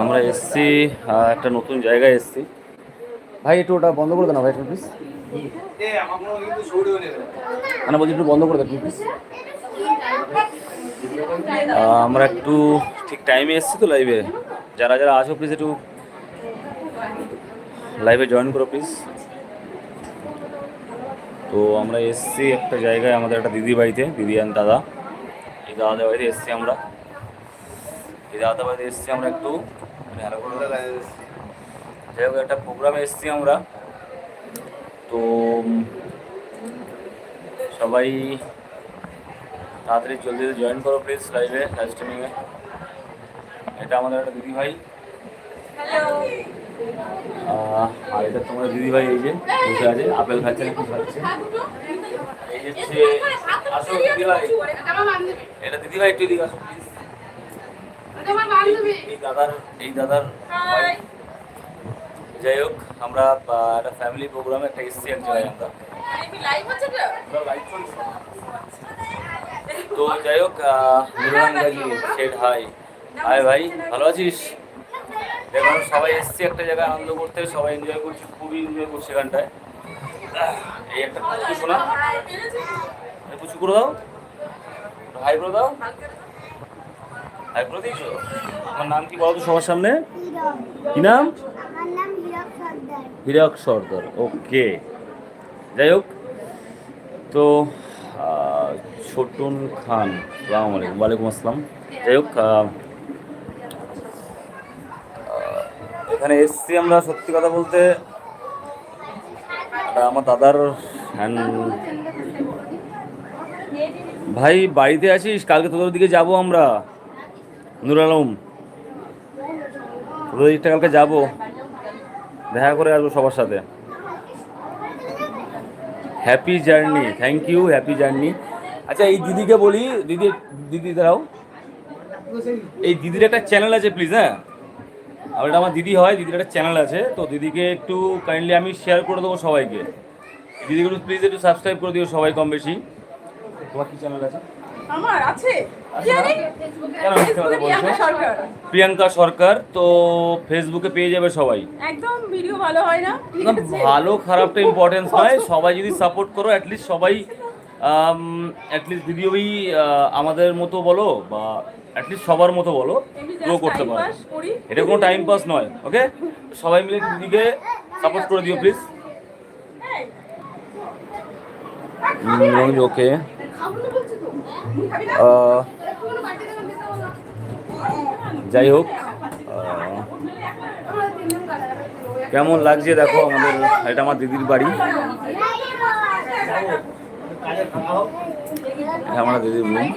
আমরা এসছি একটা নতুন জায়গায় এসছি। ভাই, একটু ওটা বন্ধ করে দেন ভাই প্লিজ মানে বলছি, একটু বন্ধ করে দেন প্লিজ আমরা একটু ঠিক টাইমে এসছি তো লাইভে যারা যারা আছো প্লিজ একটু লাইভে জয়েন করো প্লিজ তো আমরা এসছি একটা জায়গায়, আমাদের একটা দিদি বাড়িতে, দিদি আর দাদা। এই দাদাদের বাড়িতে এসছি আমরা। এই দাদাদের বাড়িতে এসছি আমরা একটু। যাই হোক একটা প্রোগ্রামে এসছি আমরা। তো সবাই তাড়াতাড়ি জলদি জয়েন করো প্লিজ লাইভে লাইভ স্ট্রিমিংয়ে এটা আমাদের একটা দিদি ভাই। আর এটা তোমার দিদি ভাই এই যে বসে আছে আপেল খাচ্ছে খাচ্ছে। হচ্ছে আসো দিদি ভাই। এটা দিদি ভাই একটু আসো এই দাদার এই দাদার যাই হোক আমরা একটা ফ্যামিলি প্রোগ্রামে একটা এসছি এক জায়গায় আমরা। তো যাই হোক শেড হাই হাই ভাই ভালো আছিস? দেখুন সবাই এসছি একটা জায়গায় আনন্দ করতে সবাই এনজয় করছি খুবই এনজয় করছি এখানটায়। এই একটা পুচু শোনা। পুচু করে দাও। হাই করে দাও। হাই করে দিয়েছ? আমার নাম কি বলো তো সবার সামনে? কি নাম? হীরক সর্দার। ওকে। যাই হোক তো ছোটন খান সালাম আলাইকুম ওয়ালাইকুম আসসালাম। যাই হোক এখানে এসছি আমরা সত্যি কথা বলতে। আমার দাদার ভাই, বাড়িতে আছিস? কালকে তোদের দিকে যাব আমরা। নুর আলম। তোদের দিকটা কালকে যাব। দেখা করে আসব সবার সাথে। Happy journey thank you happy journey আচ্ছা এই দিদিকে বলি, দিদি দিদি দাঁড়াও। এই দিদির একটা চ্যানেল আছে প্লিজ হ্যাঁ? আর এটা আমার দিদি হয় দিদির একটা চ্যানেল আছে তো দিদিকে একটু কাইন্ডলি আমি শেয়ার করে দেবো সবাইকে। দিদিকে একটু প্লিজ একটু সাবস্ক্রাইব করে দিও সবাই কম বেশি। তোমার কি চ্যানেল আছে? আমার আছে? প্রিয়াঙ্কা সরকার তো ফেসবুকে পেয়ে যাবে সবাই। একদম ভিডিও ভালো হয় না? খারাপটা ইম্পর্টেন্স নয় সবাই যদি সাপোর্ট করো অ্যাটলিস্ট সবাই অ্যাটলিস্ট দিদি ওই আমাদের মতো বলো বা অ্যাটলিস্ট সবার মতো বলো গ্রো করতে পারো। এটা কোনো টাইম পাস নয় ওকে সবাই মিলে দিদিকে সাপোর্ট করে দিও প্লিজ ওকে যাই হোক কেমন লাগছে দেখো আমাদের এটা আমার দিদির বাড়ি। আমার দিদির রুম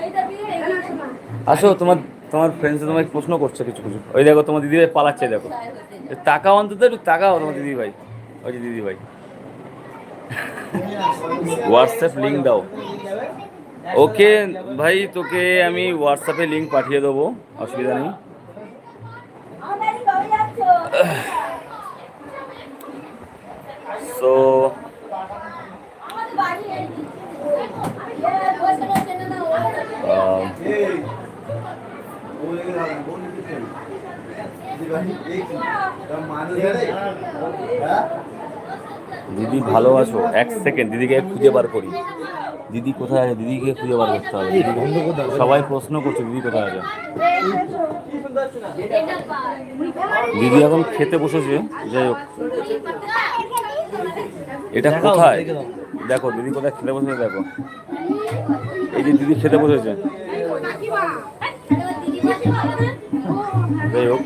আসো, তোমার তোমার ফ্রেন্ডস তোমাকে প্রশ্ন করছে কিছু কিছু। ওই দেখো, তোমার দিদি ভাই পালাচ্ছে, দেখো। তাকাও অন্তত একটু তাকাও তোমার দিদি ভাই। ওই যে দিদি ভাই। হোয়াটসঅ্যাপ লিঙ্ক দাও। ওকে, ভাই, তোকে আমি হোয়াটসঅ্যাপে লিঙ্ক পাঠিয়ে দেবো, অসুবিধা নেই। সো দিদি ভালো আছো? এক সেকেন্ড দিদিকে খুঁজে বার করি। দিদি কোথায় আছে? দিদিকে খুঁজে বার করতে হবে। সবাই প্রশ্ন করছে দিদি কোথায় আছে? দিদি এখন খেতে বসেছে যাই হোক। এটা কোথায়? দেখো দিদি কোথায় খেতে বসেছে দেখো। এই যে দিদি খেতে বসেছে। যাই হোক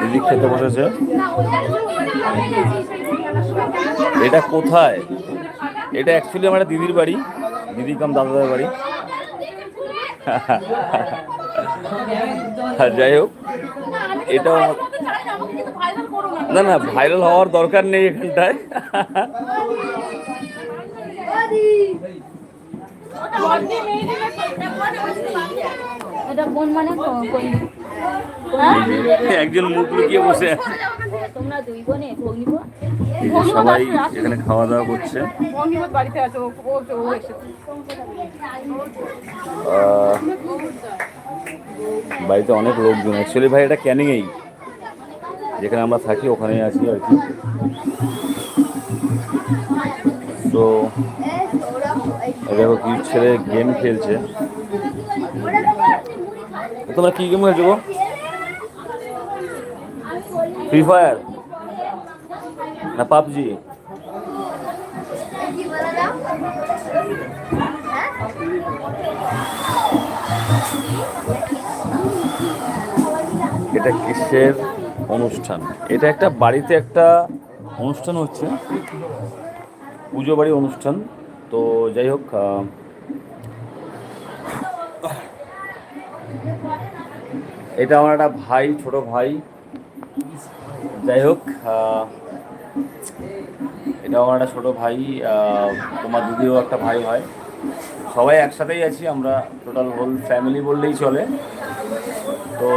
দিদি খেতে বসেছে। এটা কোথায়? এটা অ্যাকচুয়ালি আমার দিদির বাড়ি, দিদি কাম দাদাদের বাড়ি। যাই হোক, এটাও না না ভাইরাল হওয়ার দরকার নেই এখানটায়। এটা কোন মানে? কোন একজন মুখ লুকিয়ে বসে তোমরা দুই বোনে ভগ্নিব সবাই এখানে খাওয়া দাওয়া করছে। বাড়িতে অনেক লোকজন অ্যাকচুয়ালি ভাই এটা ক্যানিংয়েই। যেখানে আমরা থাকি ওখানেই আছি আর কি। তো দেখো কি ছেলে গেম খেলছে। তোমরা কি গেম খেলছো গো? ফ্রি ফায়ার না পাবজি? এটা কিসের অনুষ্ঠান? এটা একটা বাড়িতে একটা অনুষ্ঠান হচ্ছে। পুজো বাড়ি অনুষ্ঠান। তো যাই হোক এটা আমার একটা ভাই, ছোট ভাই। যাই হোক এটা আমার একটা ছোটো ভাই তোমার দিদিও একটা ভাই হয়। সবাই একসাথেই আছি আমরা টোটাল হোল ফ্যামিলি বললেই চলে। তো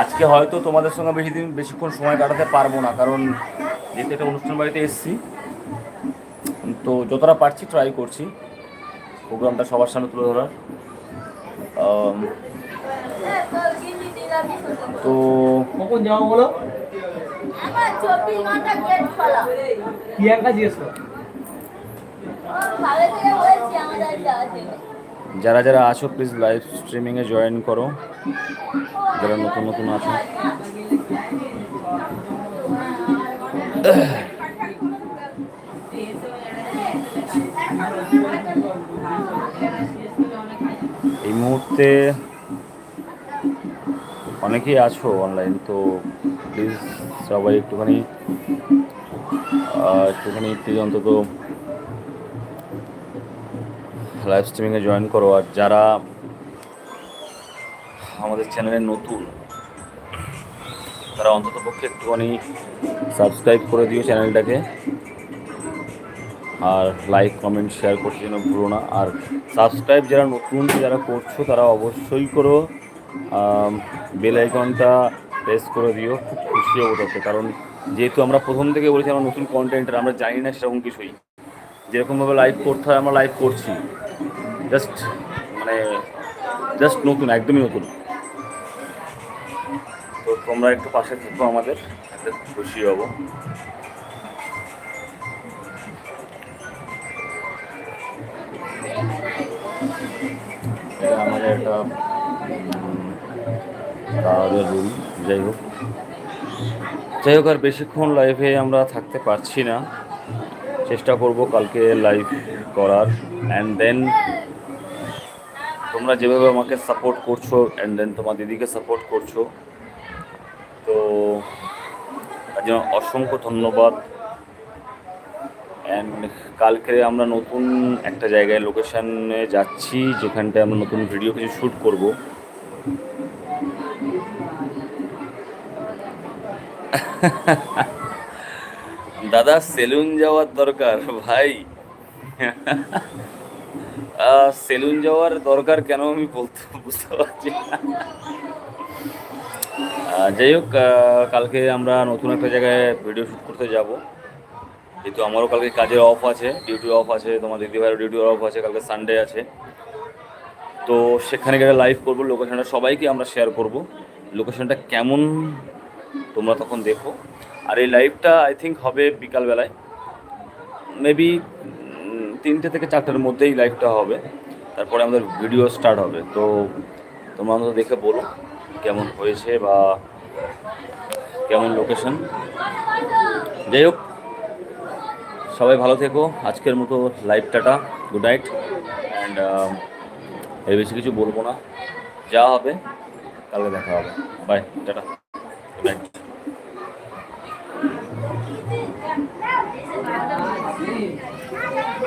আজকে হয়তো তোমাদের সঙ্গে বেশি দিন, বেশিক্ষণ সময় কাটাতে পারব না, কারণ যেহেতু একটা অনুষ্ঠান বাড়িতে এসেছি তো যতটা পারছি ট্রাই করছি। প্রোগ্রামটা সবার সামনে তুলে ধরার। তো কখন বলো? যারা যারা আছো প্লিজ লাইভ স্ট্রিমিংয়ে জয়েন করো। যারা নতুন নতুন আছো। মুহূর্তে অনেকেই আছো অনলাইন তো প্লিজ সবাই একটুখানি একটুখানি প্লিজ অন্তত লাইভ স্ট্রিমিংয়ে জয়েন করো। আর যারা আমাদের চ্যানেলে নতুন, তারা অন্তত পক্ষে একটুখানি সাবস্ক্রাইব করে দিও চ্যানেলটাকে আর লাইক কমেন্ট শেয়ার করতে যেন ভুলো না। আর সাবস্ক্রাইব যারা নতুন, যারা করছ, তারা অবশ্যই করো। বেল আইকনটা প্রেস করে দিও। খুব খুশি হব তাতে কারণ যেহেতু আমরা প্রথম থেকে বলেছি, আমরা নতুন কন্টেন্টের আমরা জানি না সেরকম কিছুই। যেরকমভাবে লাইভ করতে হয়, আমরা লাইভ করছি। জাস্ট মানে জাস্ট নতুন, একদমই নতুন। তো তোমরা একটু পাশে থেকো আমাদের খুশি হব। একটা রুল যাই হোক। যাই হোক, আর বেশিক্ষণ লাইভে আমরা থাকতে পারছি না। চেষ্টা করব কালকে লাইভ করার। অ্যান্ড দেন তোমরা যেভাবে আমাকে সাপোর্ট করছ অ্যান্ড দেন তোমার দিদিকে সাপোর্ট করছ। তো তার জন্য অসংখ্য ধন্যবাদ। অ্যান্ড কালকে আমরা নতুন একটা জায়গায় লোকেশানে যাচ্ছি, যেখানটায় আমরা নতুন ভিডিও কিছু শ্যুট করব। দাদা সেলুন যাওয়ার দরকার, ভাই। সেলুন যাওয়ার দরকার কেন আমি বলতে বুঝতে পারছি যাই হোক কালকে আমরা নতুন একটা জায়গায় ভিডিও শ্যুট করতে যাব। যেহেতু আমারও কালকে কাজের অফ আছে ডিউটি অফ আছে, তোমার দিদি ভাইয়ের ডিউটি অফ আছে, কালকে সানডে আছে। তো সেখানে গেলে লাইভ করব লোকেশনটা সবাইকে আমরা শেয়ার করব। লোকেশনটা কেমন, তোমরা তখন দেখো। আর এই লাইভটা আই থিঙ্ক হবে বিকালবেলায়। মেবি তিনটে থেকে চারটের মধ্যেই লাইভটা হবে। তারপরে আমাদের ভিডিও স্টার্ট হবে। তো তোমরা আমাদের দেখে বলো, কেমন হয়েছে বা কেমন লোকেশন যাই হোক সবাই ভালো থেকো। আজকের মতো live tata good night and এর বেশি কিছু বলব না। যা হবে, কালকে দেখা হবে। By tata good night